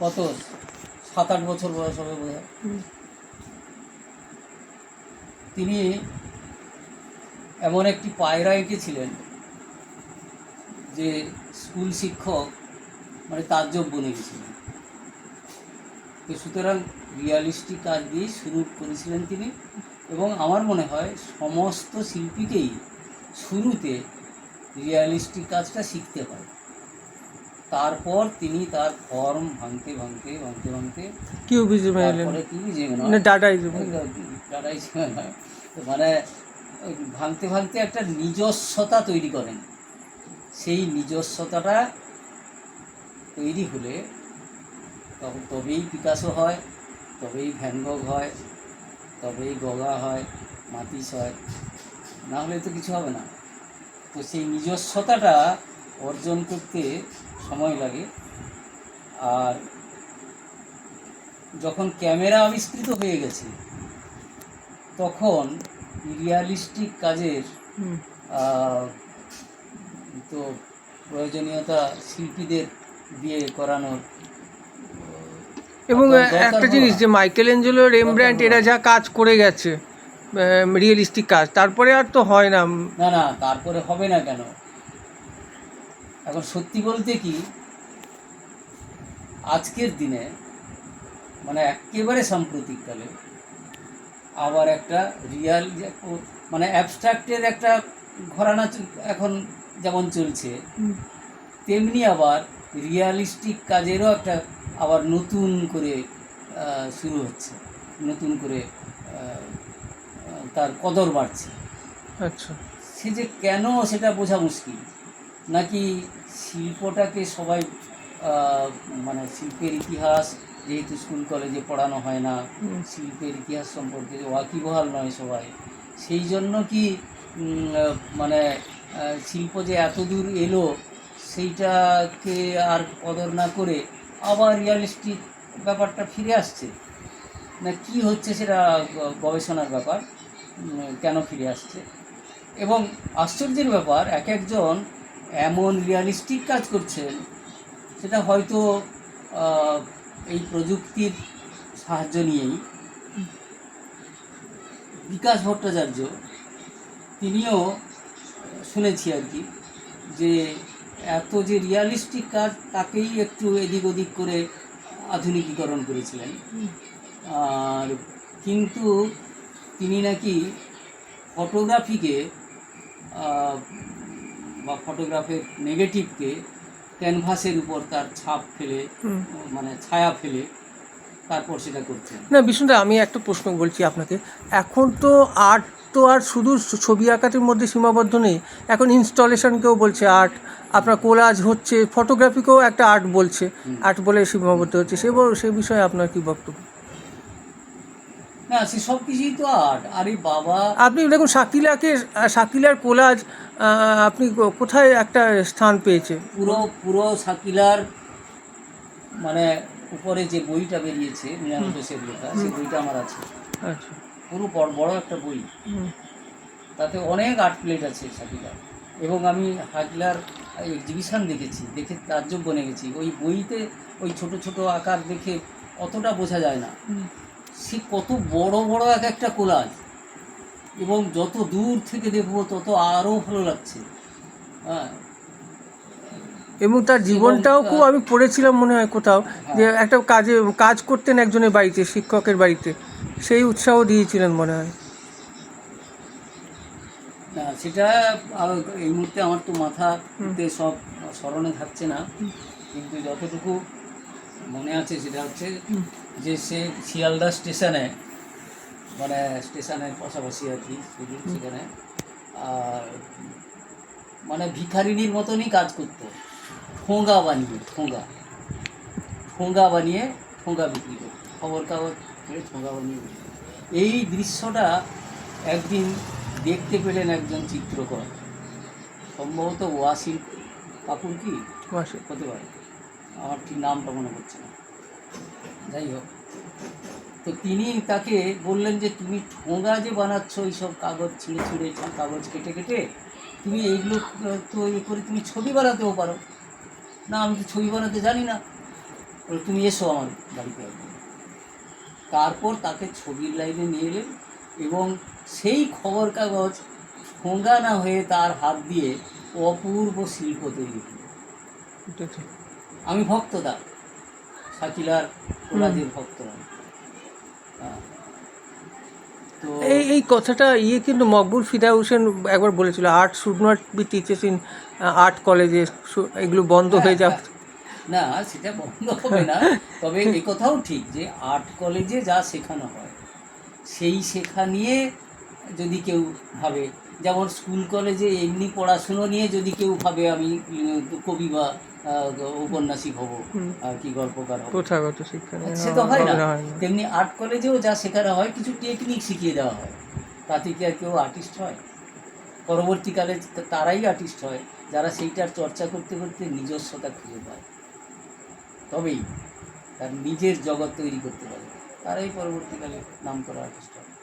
কত? সাত আট বছর বয়স হবে বোধ হয় তিনি এমন একটি পায়রা এঁকেছিলেন যে স্কুল শিক্ষক মানে তাজ্জব বনে গেছিলেন তো সুতরাং রিয়ালিস্টিক কাজ দিয়ে শুরু করেছিলেন তিনি এবং আমার মনে হয় সমস্ত শিল্পীকেই শুরুতে রিয়ালিস্টিক কাজটা শিখতে হয়। তারপর তিনি তার ফর্ম ভাঙতে ভাঙতে ভাঙতে ভাঙতে কিউবিজমে এলেন তারপরে কি যে না ডাটাইজম টাটাই তো মানে ভাঙতে ভাঙতে একটা নিজস্বতা তৈরি করেন। সেই নিজস্বতাটা তৈরি হলে তখন তবেই পিকাসো হয় তবেই ভ্যানগগ হয় তবেই গগা হয় মাতিস হয় না হলে তো কিছু হবে না। তো সেই নিজস্বতাটা অর্জন করতে সময় লাগে। আর যখন ক্যামেরা আবিষ্কৃত হয়ে গেছে তখন রিয়ালিস্টিক কাজের তো প্রয়োজনীয়তা শিল্পীদের দিয়ে করানোর এবং একটা জিনিস যে মাইকেল এঞ্জেলো রেমব্র্যান্ড এরা যা কাজ করে গেছে রিয়েলিস্টিক কাজ তারপরে আর তো হয় না। না না তারপরে হবে না কেন? এখন সত্যি বলতে কি আজকের দিনে মানে একেবারে সাম্প্রতিককালে আবার একটা রিয়াল মানে অ্যাবস্ট্রাক্টের একটা ঘরানা এখন যেমন চলছে তেমনি আবার রিয়ালিস্টিক কাজেরও একটা আবার নতুন করে শুরু হচ্ছে। নতুন করে তার কদর বাড়ছে। আচ্ছা। সে যে কেন সেটা বোঝা মুশকিল। নাকি শিল্পটাকে সবাই মানে শিল্পের ইতিহাস যেহেতু স্কুল কলেজে পড়ানো হয় না। শিল্পের ইতিহাস সম্পর্কে ওয়াকিবহাল নয় সবাই সেই জন্য কি মানে শিল্প যে এত দূর এলো সেইটাকে আর কদর না করে আবার রিয়ালিস্টিক ব্যাপারটা ফিরে আসছে না কি হচ্ছে সেটা গবেষণার ব্যাপার কেন ফিরে আসছে এবং আশ্চর্যের ব্যাপার এক একজন এমন রিয়ালিস্টিক কাজ করছেন, সেটা হয়তো এই প্রযুক্তির সাহায্য নিয়েই। বিকাশ ভট্টাচার্য, তিনিও শুনেছি আর কি, যে এত যে রিয়ালিস্টিক কাজ, তাকেই একটু এদিক ওদিক করে আধুনিকীকরণ করেছিলেন। আর কিন্তু তিনি নাকি ফটোগ্রাফিকে বা ফটোগ্রাফের নেগেটিভকে ক্যানভাসের উপর তার ছাপ ফেলে মানে ছায়া ফেলে তারপর সেটা করছেন। না বিষ্ণুদা আমি একটা প্রশ্ন বলছি আপনাকে। এখন তো আর্ট তো আর শুধু ছবি আঁকাটির মধ্যে সীমাবদ্ধ নেই এখন ইনস্টলেশনকেও বলছে আর্ট আপনার কোলাজ হচ্ছে ফটোগ্রাফিকেও একটা আর্ট বলছে। আর্ট বলে সীমাবদ্ধ হচ্ছে। সে সে বিষয়ে আপনার কি বক্তব্য? না সে সব কিছুই তো আর্ট। আরে বাবা। আপনি দেখুন শাকিলাকে শাকিলার কোলাজ আপনি কোথায় একটা স্থান পেয়েছে পুরো পুরো শাকিলার মানে উপরে যে বইটা বেরিয়েছে ঘোষের লেখা সেই বইটা আমার আছে। আচ্ছা। পুরো বড় বড় একটা বই। তাতে অনেক আর্ট প্লেট আছে শাকিলার এবং আমি হাকিলার এক্সিবিশন দেখেছি দেখে তাজ্জব বনে গেছি। ওই বইতে ওই ছোট ছোট আকার দেখে অতটা বোঝা যায় না। সে কত বড় বড় এক একটা কোলাজ। এবং যত দূর থেকে দেখব তত আরও ভালো লাগছে। হ্যাঁ। এবং তার জীবনটাও খুব আমি পড়েছিলাম মনে হয় কোথাও যে একটা কাজে কাজ করতেন একজনের বাড়িতে শিক্ষকের বাড়িতে। সেই উৎসাহ দিয়েছিলেন মনে হয়। না সেটা এই মুহূর্তে আমার তো মাথাতে সব স্মরণে থাকছে না। কিন্তু যতটুকু মনে আছে সেটা হচ্ছে যে সে শিয়ালদা স্টেশনে মানে স্টেশনের পাশাপাশি আর কি সেখানে। আর মানে ভিখারিনীর মতনই কাজ করতো। ঠোঙা বানিয়ে ঠোঙা ঠোঙা বানিয়ে ঠোঙা বিক্রি করতো। খবর কাগজ পড়ে ঠোঙা বানিয়ে এই দৃশ্যটা একদিন দেখতে পেলেন একজন চিত্রকর। সম্ভবত ওয়াসিম কাপুর কি? হতে পারে। আমার ঠিক নামটা মনে পড়ছে না। যাই হোক তো তিনি তাকে বললেন যে তুমি ঠোঙা যে বানাচ্ছ এইসব কাগজ ছিঁড়ে ছিঁড়ে কাগজ কেটে কেটে তুমি এইগুলো তো ইয়ে করে তুমি ছবি বানাতেও পারো। না আমি তো ছবি বানাতে জানি না। তুমি এসো আমার বাড়িতে তারপর তাকে ছবির লাইনে নিয়ে এলেন এবং সেই খবর কাগজ ফোঙ্গা না হয়ে তার হাত দিয়ে অপূর্ব শিল্প তৈরি আমি ভক্ত তার শাকিলার কোলাজের ভক্ত আমি। হ্যাঁ। এই এই কথাটা ইয়ে কিন্তু মকবুল ফিদা হোসেন একবার বলেছিল art should not be teachers in art কলেজে এগুলো বন্ধ হয়ে যাবে না সেটা বন্ধ হবে না তবে এ কথাও ঠিক যে আর্ট কলেজে যা শেখানো হয় সেই শেখা নিয়ে যদি কেউ ভাবে যেমন স্কুল কলেজে এমনি পড়াশুনো নিয়ে যদি কেউ ভাবে আমি কবি বা উপন্যাসিক হব আর কি গল্পকার হব। প্রথাগত শিক্ষা সে তো হয় না। হয় না। তেমনি আর্ট কলেজেও যা শেখানো হয় কিছু টেকনিক শিখিয়ে দেওয়া হয়। তাতে কি আর কেউ আর্টিস্ট হয়? পরবর্তীকালে তারাই আর্টিস্ট হয় যারা সেইটার চর্চা করতে করতে নিজস্বতা খুঁজে পায়। তবেই তার নিজের জগৎ তৈরি করতে পারে। তারাই পরবর্তীকালে নাম করা আর্টিস্ট হয়।